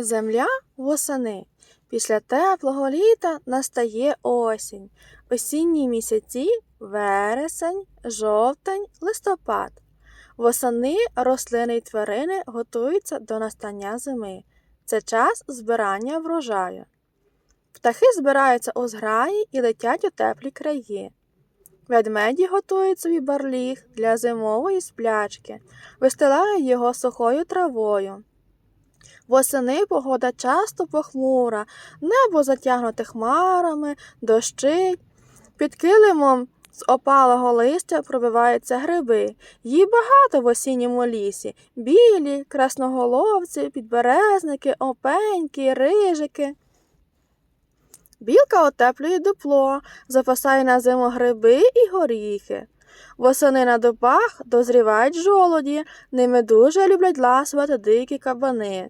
Земля восени. Після теплого літа настає осінь. Осінні місяці вересень, жовтень, листопад. Восени рослини й тварини готуються до настання зими. Це час збирання врожаю. Птахи збираються у зграї і летять у теплі краї. Ведмеді готують собі барліг для зимової сплячки, вистилають його сухою травою. Восени погода часто похмура, небо затягнуте хмарами, дощить. Під килимом з опалого листя пробиваються гриби. Їх багато в осінньому лісі. Білі, красноголовці, підберезники, опеньки, рижики. Білка отеплює дупло, запасає на зиму гриби і горіхи. Восени на дубах дозрівають жолоді, ними дуже люблять ласувати дикі кабани.